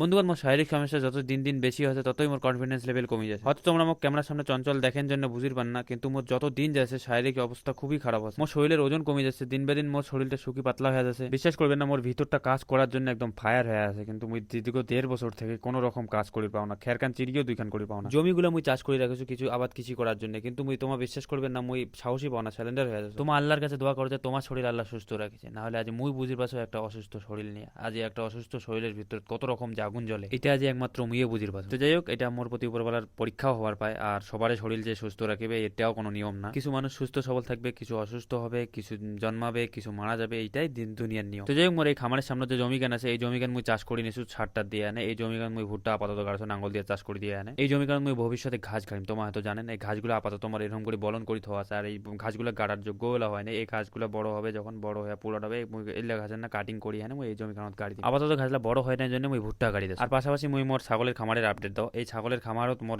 বন্ধুগণ, মোর শারীরিক সমস্যা যত দিন দিন বেশি হচ্ছে ততই মোর কনফিডেন্স লেভেল কমে যাচ্ছে। হয়তো তোমরা মোক ক্যামেরার সামনে চঞ্চল দেখেন জন্য বুঝির পান না, কিন্তু মোর যত দিন যাচ্ছে, শারীরিক অবস্থা খুবই খারাপ আছে। মোর শরীরের ওজন কমে যাচ্ছে, দিন বে দিন মোর শরীরটা শুকি পাতলা হয়ে যাচ্ছে। বিশ্বাস করবেন না, মোর ভিতরটা কাজ করার জন্য একদম ফায়ার হয়ে আছে, কিন্তু মুই দীর্ঘ দেড় বছর থেকে কোনো রকম কাজ করি পাও না খেরকান চিরিও দুইখান করি পাও না। জমিগুলো মুই চাষ করে রাখেছি কিছু আবাদ কিছু করার জন্য, কিন্তু মুই তোমার বিশ্বাস করবেন না, মুই সাহসী পাও না স্যালেন্ডার হয়ে যাচ্ছে। তোমার আল্লাহর কাছে দোয়া করো যে তোমার শরীর আল্লাহ সুস্থ রাখেছে না হলে আজ মুই বুঝির পাশে একটা অসুস্থ শরীর নিয়ে। আজ একটা অসুস্থ শরীরের ভিতর কত রকম যে আগুন জ্বলে। এটা আজ একমাত্র মুইয়ে বুঝির পাশে তো যাই হোক, এটা মোর প্রতি উপরবেলার পরীক্ষাও হওয়ার পায়, আর সবারই শরীর যে সুস্থ রাখবে, এটাও কোনো নিয়ম না। কিছু মানুষ সুস্থ সবল থাকবে, কিছু অসুস্থ হবে, কিছু জন্মাবে, কিছু মারা যাবে, এইটাই দিন দুনিয়ার নিয়ম। তো যাই হোক, মোর এই খামারের সামনে যে জমিগান আছে, এই জমিগান মুই চাষ করি নিছু ছাড়টা দিয়ে আনে। এই জমিগান মুই ভুট্টা, আপাতত গাছ নাঙ্গল দিয়ে চাষ করে দিয়ে আনে। এই জমিগান মুই ভবিষ্যতে ঘাস গাড়িম তোমার হয়তো জানেন। এই ঘাসগুলো আপাতত আমার এরকম করে বলন করে থোয়া আছে, আর এই ঘাসগুলো গাড়ার যোগ্য হলা হয় না। এই ঘাসগুলো বড় হবে, যখন বড় হয়ে পুরো হবে এই ঘাসের না কাটিং করি মুই এই জমি কারণ গাড়ি আপাতত ঘাসগুলো বড় হয় না জন্য মুই ভুট্টা দিই আর পাশাপাশি মুই মোর ছাগলের খামারের আপডেট দাও। এই ছাগলের খামারও মোর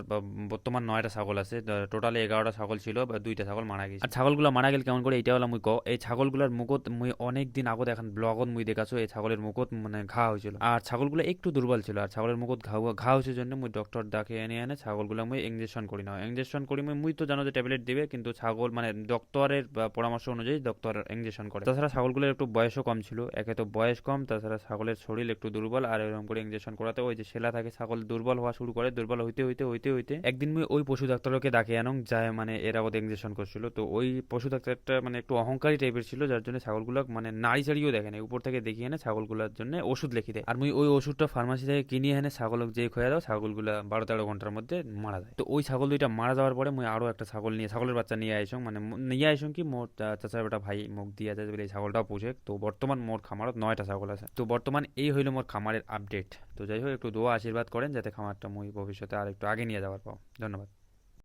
বর্তমান নয়টা ছাগল আছে। টোটালি এগারোটা ছাগল ছিল বা দুইটা ছাগল মারা গেছে। আর ছাগলগুলো মারা গেল কেমন করে? এইটা হলো মুই ক এই ছাগলগুলোর মুখত মুই অনেক দিন আগত এখন ব্লগত মুই দেখাছো এই ছাগলের মুখত মানে ঘা হয়েছিল। আর ছাগলগুলো একটু দুর্বল ছিল আর ছাগলের মুখত ঘা ঘা হয়েছে জন্য মুই ডক্টর ডাকে এনে এনে ছাগলগুলো মুই ইঞ্জেকশন করি না। ইঞ্জেকশন করি মুই মুই তো জানো যে ট্যাবলেট দিবে কিন্তু ছাগল মানে ডক্টরের পরামর্শ অনুযায়ী ডক্টর ইঞ্জেকশন করে। তাছাড়া ছাগলগুলোর একটু বয়সও কম ছিল একে তো বয়স কম তাছাড়া ছাগলের শরীর একটু দুর্বল আর এরকম করে ইঞ্জেকশন করাতে, ওই যে সেলা থাকে, ছাগল দুর্বল হওয়া শুরু করে, দুর্বল হইতে হইতে হইতে হইতে। একদিন মুই ওই পশু ডাক্তারকে ডাকে আনং, যায় মানে এর আগত ইঞ্জেকশন করছিল। তো ওই পশু ডাক্তারটা মানে একটু অহংকারী টাইপের ছিল, যার জন্য ছাগলগুলো মানে নাড়ি চাড়িও দেখে না উপর থেকে দেখিয়ে এনে ছাগলগুলোর জন্য ওষুধ লিখে দেয়। আর মুই ওই ওষুধটা ফার্মাসি থেকে কিনে এনে ছাগল যে খোয়া দাও, ছাগলগুলো বারো তেরো ঘণ্টার মধ্যে মারা যায়। তো ওই ছাগল দুইটা মারা যাওয়ার পরে মুই আরও একটা ছাগল নিয়ে, ছাগলের বাচ্চা নিয়ে আইসং মানে নিয়ে আইসং কি মোর চাচার বেটা ভাই মুখ দিয়ে যায় বলে এই ছাগলটাও পুষে। তো বর্তমান মোর খামারত নয়টা ছাগল আছে। তো বর্তমান এই হইল মোর খামারের আপডেট তো যাই হোক, একটু দোয়া, আশীর্বাদ করেন যাতে খামারটা মুই ভবিষ্যতে আর একটু আগে নিয়ে যাওয়ার পাও। ধন্যবাদ।